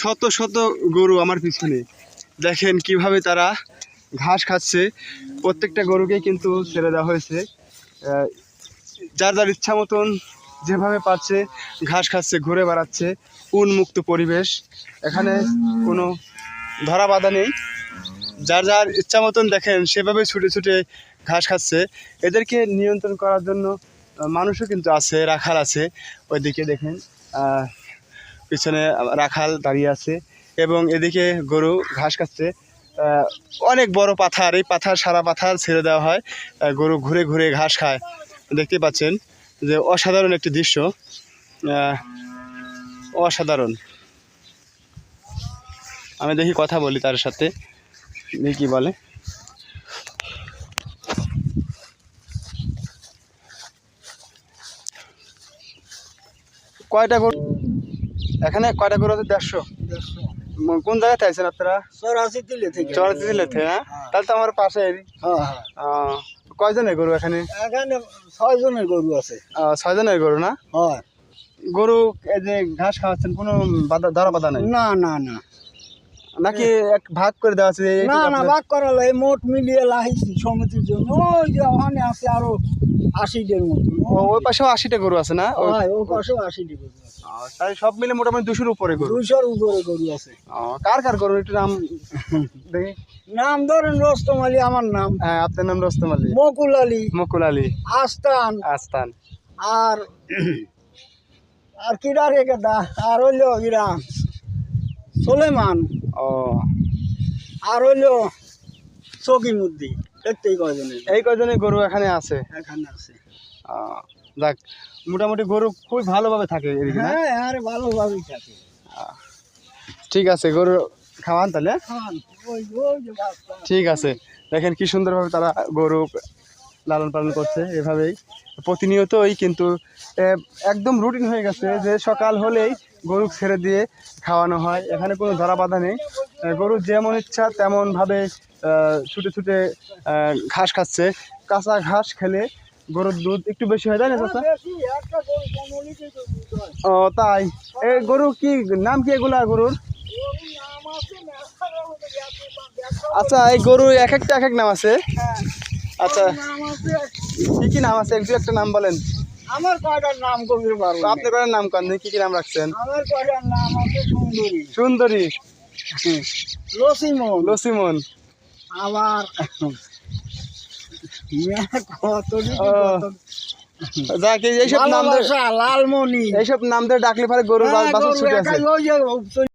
শত শত গরু আমার পিছনে। দেখেন কীভাবে তারা ঘাস খাচ্ছে। প্রত্যেকটা গরুকেই কিন্তু ছেড়ে দেওয়া হয়েছে। যার যার ইচ্ছা মতন যেভাবে পাচ্ছে ঘাস খাচ্ছে, ঘুরে বেড়াচ্ছে, উন্মুক্ত পরিবেশ। এখানে কোনো ধরা বাধা নেই। যার যার ইচ্ছা মতন দেখেন, সেভাবে ছুটে ছুটে ঘাস খাচ্ছে। এদেরকে নিয়ন্ত্রণ করার জন্য মানুষও কিন্তু আছে, রাখাল আছে। ওইদিকে দেখেন পিছনে রাখাল দাঁড়িয়ে আছে এবং এদিকে গরু ঘাস খাচ্ছে অনেক বড় পাথার, এই পাথার সারা পাথার ছেড়ে দেওয়া হয়। গরু ঘুরে ঘুরে ঘাস খায়। দেখতে পাচ্ছেন যে অসাধারণ একটি দৃশ্য। অসাধারণ। আমি দেখি কথা বলি তার সাথে। কি বলে। কয়টা গরু এখানে কয়টা গরু আছে? দেড়শো। কোন জায়গাতে আছেন আপনারা? চৌরাশি দিলে থেকে। চৌরাশি দিলে হ্যাঁ? তাহলে তো আমার পাশে হ্যাঁ হ্যাঁ। কয়জনের গরু এখানে? এখানে ছয়জনের গরু আছে। ছয়জনের গরু না? হয়। গরু এই যে ঘাস খাওয়াচ্ছেন কোনো বাধা ধরা বাধা নাই? না না না। নাকি এক ভাগ করে দেওয়া আছে? না না ভাগ করা এই মোট মিলিয়ে লাহিছি সমিতির জন্য। ওই যে ওখানে আছে আরও আশিটার মতো। ওই পাশেও আশিটা গরু আছে না? ওই- হয় ও পাশেও আশিটি গরু আছে। তাই সব মিলে মোটামুটি দুশোর উপরে গরু। দুইশোর উপরে গরু আছে। কার কার গরু একটু নাম দেখি। নাম ধরেন রস্তম আলী আমার নাম। হ্যাঁ আপনার নাম রস্তম আলী। মকুল আলী। মুকুল আলী। আস্তান। আস্তান। আর আর কিরা রেখে দা আর হইল ইরা সোলেমান ও। আর হইল সকিমুদ্দি। দেখতেই কয়জনে এই কয়জনে গরু এখানে আছে? এখানে আছে। যাক মোটামুটি গরু খুব ভালোভাবে থাকে? হ্যাঁ আরে ভালোভাবেই থাকে। ঠিক আছে গরু খাওয়ান তাহলে খান, ওই ওই যে বাচ্চা। ঠিক আছে দেখেন কি সুন্দরভাবে তারা গরু লালন পালন করছে এভাবেই। প্রতিনিয়তই কিন্তু একদম রুটিন হয়ে গেছে যে সকাল হলেই গরু ছেড়ে দিয়ে খাওয়ানো হয়। এখানে কোনো ধরা বাধা নেই। গরু যেমন ইচ্ছা তেমনভাবে ছুটে ছুটে ঘাস খাচ্ছে। কাঁচা ঘাস খেলে গরুর দুধ একটু বেশি হয় তাই না চাচা? ও তাই। এ গরু কি নাম কি এগুলা গরুর। আচ্ছা এই গরু এক একটা এক এক নাম আছে? হ্যাঁ, আচ্ছা। কি কি নাম আছে? একটু একটা নাম বলেন। আমার কয়টার নাম কবির পারব তো না। আপনার কয়টার নাম কান? কি কি নাম রাখছেন? আমার কয়টার নাম আছে সুন্দরী। সুন্দরী। লসিমন। লসিমন। আবার যাক এইসব নাম লালমণি এইসব নাম ধরে ডাকলে পরে হ্যাঁ, গরু ছুটে আছে